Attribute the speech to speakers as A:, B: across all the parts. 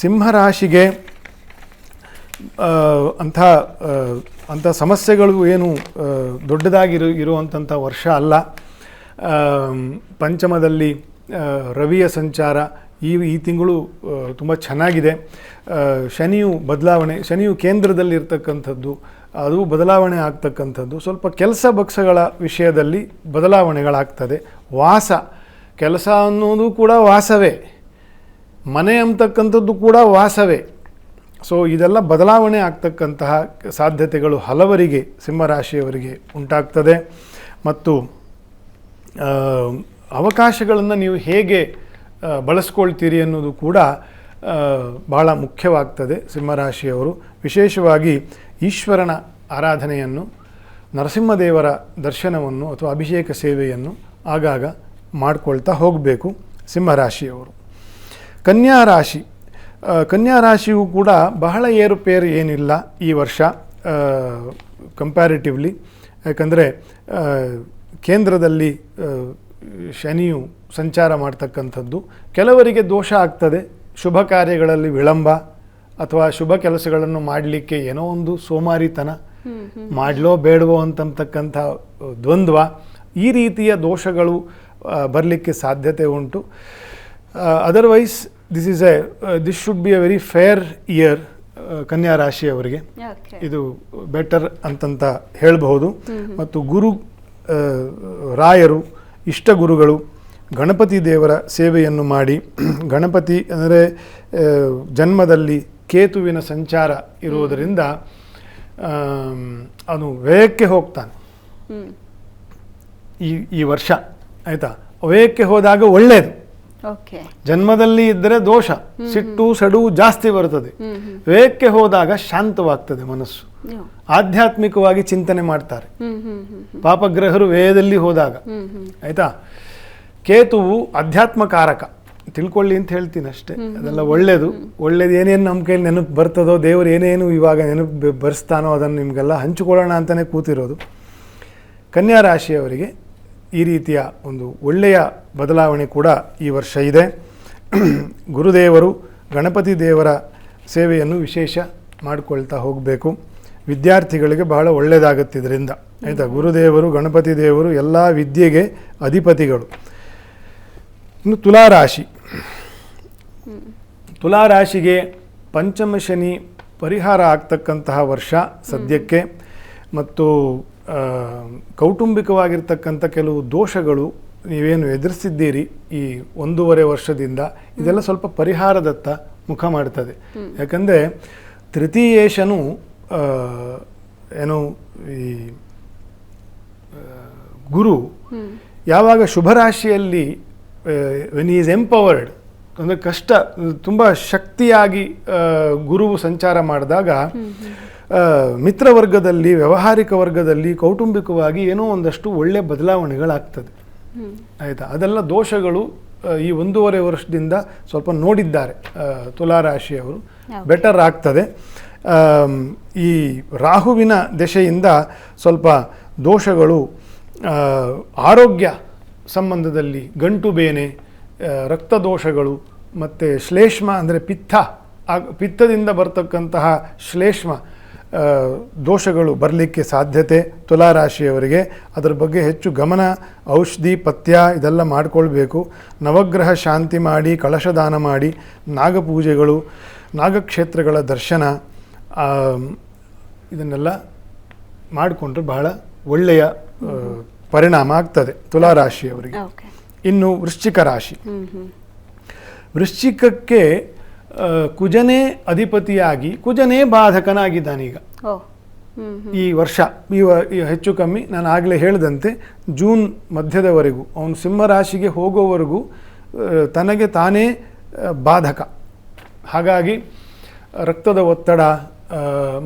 A: ಸಿಂಹರಾಶಿಗೆ ಅಂಥ ಅಂಥ ಸಮಸ್ಯೆಗಳು ಏನು ದೊಡ್ಡದಾಗಿರು ಇರುವಂಥ ವರ್ಷ ಅಲ್ಲ. ಪಂಚಮದಲ್ಲಿ ರವಿಯ ಸಂಚಾರ ಈ ಈ ತಿಂಗಳು ತುಂಬ ಚೆನ್ನಾಗಿದೆ. ಶನಿಯು ಬದಲಾವಣೆ, ಶನಿಯು ಕೇಂದ್ರದಲ್ಲಿ ಇರ್ತಕ್ಕಂಥದ್ದು ಅದು ಬದಲಾವಣೆ ಆಗ್ತಕ್ಕಂಥದ್ದು. ಸ್ವಲ್ಪ ಕೆಲಸ ಬಕ್ಸಗಳ ವಿಷಯದಲ್ಲಿ ಬದಲಾವಣೆಗಳಾಗ್ತದೆ. ವಾಸ, ಕೆಲಸ ಅನ್ನೋದು ಕೂಡ ವಾಸವೇ. ಮನೆ ಅಂತಕ್ಕಂಥದ್ದು ಕೂಡ ವಾಸವೇ. ಸೊ ಇದೆಲ್ಲ ಬದಲಾವಣೆ ಆಗ್ತಕ್ಕಂತಹ ಸಾಧ್ಯತೆಗಳು ಹಲವರಿಗೆ, ಸಿಂಹರಾಶಿಯವರಿಗೆ ಉಂಟಾಗ್ತದೆ. ಮತ್ತು ಅವಕಾಶಗಳನ್ನು ನೀವು ಹೇಗೆ ಬಳಸ್ಕೊಳ್ತೀರಿ ಅನ್ನೋದು ಕೂಡ ಬಹಳ ಮುಖ್ಯವಾಗ್ತದೆ ಸಿಂಹರಾಶಿಯವರು. ವಿಶೇಷವಾಗಿ ಈಶ್ವರನ ಆರಾಧನೆಯನ್ನು, ನರಸಿಂಹದೇವರ ದರ್ಶನವನ್ನು ಅಥವಾ ಅಭಿಷೇಕ ಸೇವೆಯನ್ನು ಆಗಾಗ ಮಾಡ್ಕೊಳ್ತಾ ಹೋಗಬೇಕು ಸಿಂಹರಾಶಿಯವರು. ಕನ್ಯಾ ರಾಶಿ. ಕನ್ಯಾ ರಾಶಿಯೂ ಕೂಡ ಬಹಳ ಏರುಪೇರು ಏನಿಲ್ಲ ಈ ವರ್ಷ ಕಂಪ್ಯಾರಿಟಿವ್ಲಿ ಯಾಕಂದರೆ ಕೇಂದ್ರದಲ್ಲಿ ಶನಿಯು ಸಂಚಾರ ಮಾಡ್ತಕ್ಕಂಥದ್ದು. ಕೆಲವರಿಗೆ ದೋಷ ಆಗ್ತದೆ. ಶುಭ ಕಾರ್ಯಗಳಲ್ಲಿ ವಿಳಂಬ ಅಥವಾ ಶುಭ ಕೆಲಸಗಳನ್ನು ಮಾಡಲಿಕ್ಕೆ ಏನೋ ಒಂದು ಸೋಮಾರಿತನ. ಮಾಡಲೋ ಬೇಡವೋ ಅಂತಂತಕ್ಕಂಥ ದ್ವಂದ್ವ ಈ ರೀತಿಯ ದೋಷಗಳು ಬರಲಿಕ್ಕೆ ಸಾಧ್ಯತೆ ಉಂಟು. Otherwise this is a this should be a very fair year ಕನ್ಯಾ ರಾಶಿಯವರಿಗೆ
B: ಓಕೆ
A: ಇದು ಬೆಟರ್ ಅಂತಂತ ಹೇಳಬಹುದು. ಮತ್ತು ಗುರು ರಾಯರು ಇಷ್ಟ ಗುರುಗಳು ಗಣಪತಿ ದೇವರ ಸೇವೆಯನ್ನು ಮಾಡಿ ಗಣಪತಿ ಅಂದರೆ ಜನ್ಮದಲ್ಲಿ ಕೇತುವಿನ ಸಂಚಾರ ಇರುವುದರಿಂದ ಅವನು ವ್ಯಯಕ್ಕೆ ಹೋಗ್ತಾನೆ. ಈ ಈ ವರ್ಷ ಆಯಿತಾ? ವ್ಯಯಕ್ಕೆ ಹೋದಾಗ ಒಳ್ಳೆಯದು ಜನ್ಮದಲ್ಲಿ ಇದ್ದರೆ ದೋಷ ಸಿಟ್ಟು ಸಡು ಜಾಸ್ತಿ ಬರ್ತದೆ.
B: ಹ್ಮ್
A: ಹೋದಾಗ ಶಾಂತವಾಗ್ತದೆ ಮನಸ್ಸು. ಆಧ್ಯಾತ್ಮಿಕವಾಗಿ ಚಿಂತನೆ ಮಾಡ್ತಾರೆ. ಪಾಪಗ್ರಹರು ವೇದದಲ್ಲಿ ಹೋದಾಗ. ಆಯ್ತಾ? ಕೇತುವು ಅಧ್ಯಾತ್ಮಕಾರಕ. ತಿಳ್ಕೊಳ್ಳಿ ಅಂತ ಹೇಳ್ತೀನಿ ಅಷ್ಟೇ. ಅದೆಲ್ಲ ಒಳ್ಳೇದು. ಒಳ್ಳೇದು ಏನೇನು ನಮ್ಮ ಕೈಲಿ ನೆನಪು ಬರ್ತದೋ ದೇವರು ಏನೇನು ಇವಾಗ ನೆನಪು ಬರ್ಸ್ತಾನೋ ಬರೆಸ್ತಾನೋ ಅದನ್ನು ನಿಮಗೆಲ್ಲ ಹಂಚಿಕೊಳ್ಳೋಣ ಅಂತಲೇ ಕೂತಿರೋದು. ಕನ್ಯಾ ರಾಶಿಯವರಿಗೆ ಈ ರೀತಿಯ ಒಂದು ಒಳ್ಳೆಯ ಬದಲಾವಣೆ ಕೂಡ ಈ ವರ್ಷ ಇದೆ. ಗುರುದೇವರು ಗಣಪತಿ ದೇವರ ಸೇವೆಯನ್ನು ವಿಶೇಷ ಮಾಡಿಕೊಳ್ತಾ ಹೋಗಬೇಕು. ವಿದ್ಯಾರ್ಥಿಗಳಿಗೆ ಬಹಳ ಒಳ್ಳೆಯದಾಗುತ್ತೆ ಇದರಿಂದ ಆಯಿತಾ? ಗುರುದೇವರು, ಗಣಪತಿ ದೇವರು ಎಲ್ಲ ವಿದ್ಯೆಗೆ ಅಧಿಪತಿಗಳು. ಇನ್ನು ತುಲಾರಾಶಿ. ತುಲಾರಾಶಿಗೆ ಪಂಚಮ ಶನಿ ಪರಿಹಾರ ಆಗ್ತಕ್ಕಂತಹ ವರ್ಷ ಸದ್ಯಕ್ಕೆ. ಮತ್ತು ಕೌಟುಂಬಿಕವಾಗಿರ್ತಕ್ಕಂಥ ಕೆಲವು ದೋಷಗಳು ನೀವೇನು ಎದುರಿಸಿದ್ದೀರಿ ಈ ಒಂದೂವರೆ ವರ್ಷದಿಂದ ಇದೆಲ್ಲ ಸ್ವಲ್ಪ ಪರಿಹಾರದತ್ತ ಮುಖ ಮಾಡ್ತದೆ. ಯಾಕಂದರೆ ತೃತೀಯೇಶನು ಏನು ಈ ಗುರು ಯಾವಾಗ ಶುಭರಾಶಿಯಲ್ಲಿ ವೆನ್ ಈಸ್ ಎಂಪವರ್ಡ್ ಅಂದರೆ ಕಷ್ಟ ತುಂಬ ಶಕ್ತಿಯಾಗಿ ಆ, ಗುರುವು ಸಂಚಾರ ಮಾಡಿದಾಗ ಆ, ಮಿತ್ರವರ್ಗದಲ್ಲಿ ವ್ಯಾವಹಾರಿಕ ವರ್ಗದಲ್ಲಿ ಕೌಟುಂಬಿಕವಾಗಿ ಏನೋ ಒಂದಷ್ಟು ಒಳ್ಳೆ ಬದಲಾವಣೆಗಳಾಗ್ತದೆ. ಆಯಿತಾ? ಅದೆಲ್ಲ ದೋಷಗಳು ಈ ಒಂದೂವರೆ ವರ್ಷದಿಂದ ಸ್ವಲ್ಪ ನೋಡಿದ್ದಾರೆ ತುಲಾರಾಶಿಯವರು. ಬೆಟರ್ ಆಗ್ತದೆ. ಈ ರಾಹುವಿನ ದೆಸೆಯಿಂದ ಸ್ವಲ್ಪ ದೋಷಗಳು ಆರೋಗ್ಯ ಸಂಬಂಧದಲ್ಲಿ ಗಂಟು ಬೇನೆ ರಕ್ತ ರಕ್ತದೋಷಗಳು ಮತ್ತು ಶ್ಲೇಷ್ಮ ಅಂದರೆ ಪಿತ್ತ ಆಗ್- ಪಿತ್ತದಿಂದ ಬರ್ತಕ್ಕಂತಹ ಶ್ಲೇಷ್ಮ ದೋಷಗಳು ಬರಲಿಕ್ಕೆ ಸಾಧ್ಯತೆ ತುಲಾರಾಶಿಯವರಿಗೆ. ಅದರ ಬಗ್ಗೆ ಹೆಚ್ಚು ಗಮನ ಔಷಧಿ ಪಥ್ಯ ಇದೆಲ್ಲ ಮಾಡಿಕೊಳ್ಬೇಕು. ನವಗ್ರಹ ಶಾಂತಿ ಮಾಡಿ ಕಳಶದಾನ ಮಾಡಿ ನಾಗಪೂಜೆಗಳು ನಾಗಕ್ಷೇತ್ರಗಳ ದರ್ಶನ ಇದನ್ನೆಲ್ಲ ಮಾಡಿಕೊಂಡ್ರೆ ಬಹಳ ಒಳ್ಳೆಯ ಪರಿಣಾಮ ಆಗ್ತದೆ ತುಲಾರಾಶಿಯವರಿಗೆ. ಇನ್ನು ವೃಶ್ಚಿಕ ರಾಶಿ. ವೃಶ್ಚಿಕಕ್ಕೆ ಕುಜನೇ ಅಧಿಪತಿಯಾಗಿ ಕುಜನೇ ಬಾಧಕನಾಗಿದ್ದಾನೀಗ. ಈ ವರ್ಷ ಈ ಹೆಚ್ಚು ಕಮ್ಮಿ ನಾನು ಆಗಲೇ ಹೇಳಿದಂತೆ ಜೂನ್ ಮಧ್ಯದವರೆಗೂ ಅವನು ಸಿಂಹರಾಶಿಗೆ ಹೋಗೋವರೆಗೂ ತನಗೆ ತಾನೇ ಬಾಧಕ. ಹಾಗಾಗಿ ರಕ್ತದ ಒತ್ತಡ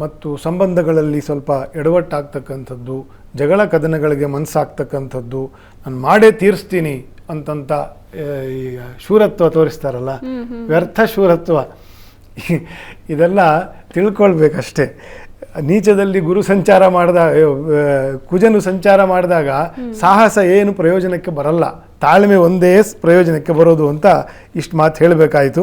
A: ಮತ್ತು ಸಂಬಂಧಗಳಲ್ಲಿ ಸ್ವಲ್ಪ ಎಡವಟ್ಟಾಗ್ತಕ್ಕಂಥದ್ದು ಜಗಳ ಕದನಗಳಿಗೆ ಮನಸ್ಸಾಗ್ತಕ್ಕಂಥದ್ದು ನಾನು ಮಾಡೇ ತೀರಿಸ್ತೀನಿ ಅಂತಂತ ಆ, ಈ ಶೂರತ್ವ ತೋರಿಸ್ತಾರಲ್ಲ ವ್ಯರ್ಥ ಶೂರತ್ವ. ಇದೆಲ್ಲ ತಿಳ್ಕೊಳ್ಬೇಕಷ್ಟೇ. ನೀಚದಲ್ಲಿ ಗುರು ಸಂಚಾರ ಮಾಡಿದ ಕುಜನು ಸಂಚಾರ ಮಾಡಿದಾಗ ಸಾಹಸ ಏನು ಪ್ರಯೋಜನಕ್ಕೆ ಬರಲ್ಲ. ತಾಳ್ಮೆ ಒಂದೇ ಪ್ರಯೋಜನಕ್ಕೆ ಬರೋದು ಅಂತ ಇಷ್ಟು ಮಾತು ಹೇಳಬೇಕಾಯಿತು.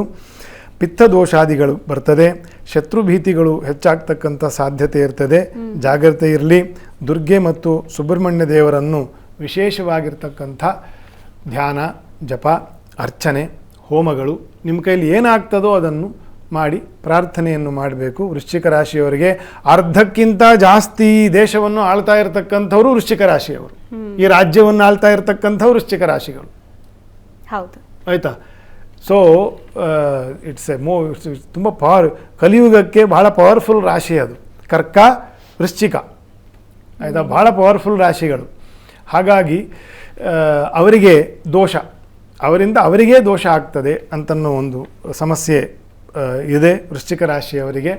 A: ಪಿತ್ತದೋಷಾದಿಗಳು ಬರ್ತದೆ ಶತ್ರು ಭೀತಿಗಳು ಹೆಚ್ಚಾಗ್ತಕ್ಕಂಥ ಸಾಧ್ಯತೆ ಇರ್ತದೆ. ಜಾಗ್ರತೆ ಇರಲಿ. ದುರ್ಗೆ ಮತ್ತು ಸುಬ್ರಹ್ಮಣ್ಯ ದೇವರನ್ನು ವಿಶೇಷವಾಗಿರ್ತಕ್ಕಂಥ ಧ್ಯಾನ ಜಪ ಅರ್ಚನೆ ಹೋಮಗಳು ನಿಮ್ಮ ಕೈಯಲ್ಲಿ ಏನಾಗ್ತದೋ ಅದನ್ನು ಮಾಡಿ ಪ್ರಾರ್ಥನೆಯನ್ನು ಮಾಡಬೇಕು. ವೃಶ್ಚಿಕ ರಾಶಿಯವರಿಗೆ ಅರ್ಧಕ್ಕಿಂತ ಜಾಸ್ತಿ ದೇಶವನ್ನು ಆಳ್ತಾ ಇರತಕ್ಕಂಥವರು ವೃಶ್ಚಿಕ ರಾಶಿಯವರು. ಈ ರಾಜ್ಯವನ್ನು ಆಳ್ತಾ ಇರತಕ್ಕಂಥವ್ರು ವೃಶ್ಚಿಕ ರಾಶಿಗಳು.
B: ಹೌದು.
A: ಆಯಿತಾ? ಸೊ ಇಟ್ಸ್ ಎ ಮೋ ಇಟ್ಸ್ ತುಂಬ ಪವರ್ ಕಲಿಯುಗಕ್ಕೆ ಬಹಳ ಪವರ್ಫುಲ್ ರಾಶಿ ಅದು. ಕರ್ಕ ವೃಶ್ಚಿಕ. ಆಯಿತಾ? ಬಹಳ ಪವರ್ಫುಲ್ ರಾಶಿಗಳು. ಹಾಗಾಗಿ ಅವರಿಗೆ ದೋಷ. ಅವರಿಂದ ಅವರಿಗೇ ದೋಷ ಆಗ್ತದೆ ಅಂತನ್ನೋ ಒಂದು ಸಮಸ್ಯೆ ಇದೆ. ವೃಶ್ಚಿಕ ರಾಶಿಯವರಿಗೆ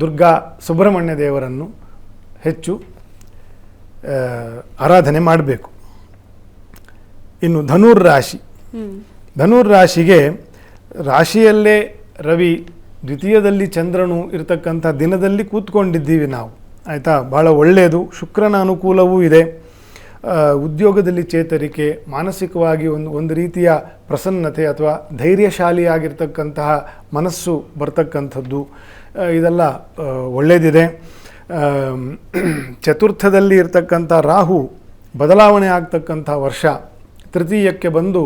A: ದುರ್ಗಾ ಸುಬ್ರಹ್ಮಣ್ಯ ದೇವರನ್ನು ಹೆಚ್ಚು ಆರಾಧನೆ ಮಾಡಬೇಕು. ಇನ್ನು ಧನುರ್ ರಾಶಿ. ಧನುರ್ ರಾಶಿಗೆ ರಾಶಿಯಲ್ಲೇ ರವಿ ದ್ವಿತೀಯದಲ್ಲಿ ಚಂದ್ರನು ಇರತಕ್ಕಂಥ ದಿನದಲ್ಲಿ ಕೂತ್ಕೊಂಡಿದ್ದೀವಿ ನಾವು. ಆಯಿತಾ? ಭಾಳ ಒಳ್ಳೆಯದು. ಶುಕ್ರನ ಅನುಕೂಲವೂ ಇದೆ. ಉದ್ಯೋಗದಲ್ಲಿ ಚೇತರಿಕೆ ಮಾನಸಿಕವಾಗಿ ಒಂದು ಒಂದು ರೀತಿಯ ಪ್ರಸನ್ನತೆ ಅಥವಾ ಧೈರ್ಯಶಾಲಿಯಾಗಿರ್ತಕ್ಕಂತಹ ಮನಸ್ಸು ಬರ್ತಕ್ಕಂಥದ್ದು ಇದೆಲ್ಲ ಒಳ್ಳೆಯದಿದೆ ಚತುರ್ಥದಲ್ಲಿ ಇರ್ತಕ್ಕಂಥ ರಾಹು ಬದಲಾವಣೆ ಆಗ್ತಕ್ಕಂಥ ವರ್ಷ ತೃತೀಯಕ್ಕೆ ಬಂದು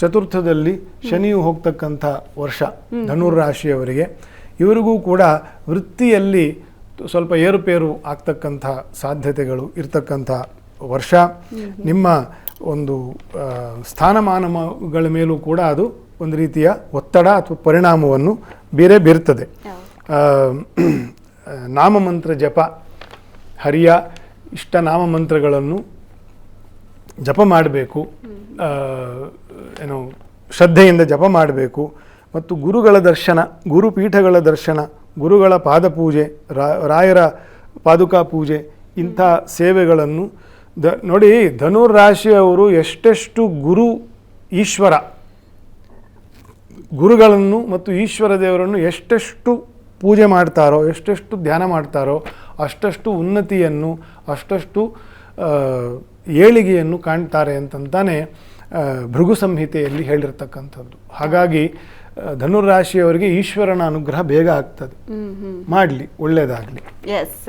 A: ಚತುರ್ಥದಲ್ಲಿ ಶನಿಯು ಹೋಗ್ತಕ್ಕಂಥ ವರ್ಷ ಧನುರಾಶಿಯವರಿಗೆ ಇವರಿಗೂ ಕೂಡ ವೃತ್ತಿಯಲ್ಲಿ ಸ್ವಲ್ಪ ಏರುಪೇರು ಆಗ್ತಕ್ಕಂಥ ಸಾಧ್ಯತೆಗಳು ಇರ್ತಕ್ಕಂಥ ವರ್ಷ ನಿಮ್ಮ ಒಂದು ಸ್ಥಾನಮಾನಗಳ ಮೇಲೂ ಕೂಡ ಅದು ಒಂದು ರೀತಿಯ ಒತ್ತಡ ಅಥವಾ ಪರಿಣಾಮವನ್ನು ಬೇರೆ ಬೀರ್ತದೆ. ನಾಮಮಂತ್ರ ಜಪ ಹರಿಯ ಇಷ್ಟ ನಾಮಮಂತ್ರಗಳನ್ನು ಜಪ ಮಾಡಬೇಕು. ಏನು ಶ್ರದ್ಧೆಯಿಂದ ಜಪ ಮಾಡಬೇಕು. ಮತ್ತು ಗುರುಗಳ ದರ್ಶನ ಗುರುಪೀಠಗಳ ದರ್ಶನ ಗುರುಗಳ ಪಾದಪೂಜೆ ರಾ- ರಾಯರ ಪಾದುಕಾ ಪೂಜೆ ಇಂಥ ಸೇವೆಗಳನ್ನು ದ ನೋಡಿ ಧನುರ್ ರಾಶಿಯವರು ಎಷ್ಟೆಷ್ಟು ಗುರು ಈಶ್ವರ. ಗುರುಗಳನ್ನು ಮತ್ತು ಈಶ್ವರ ದೇವರನ್ನು ಎಷ್ಟೆಷ್ಟು ಪೂಜೆ ಮಾಡ್ತಾರೋ ಎಷ್ಟೆಷ್ಟು ಧ್ಯಾನ ಮಾಡ್ತಾರೋ ಅಷ್ಟಷ್ಟು ಉನ್ನತಿಯನ್ನು ಅಷ್ಟಷ್ಟು ಏಳಿಗೆಯನ್ನು ಕಾಣ್ತಾರೆ ಅಂತಂತಾನೆ ಭೃಗು ಸಂಹಿತೆಯಲ್ಲಿ ಹೇಳಿರ್ತಕ್ಕಂಥದ್ದು. ಹಾಗಾಗಿ ಧನುರ್ ಧನುರಾಶಿಯವರಿಗೆ ಈಶ್ವರನ ಅನುಗ್ರಹ ಬೇಗ ಆಗ್ತದೆ. ಮಾಡಲಿ ಒಳ್ಳೆಯದಾಗಲಿ
B: ಎಸ್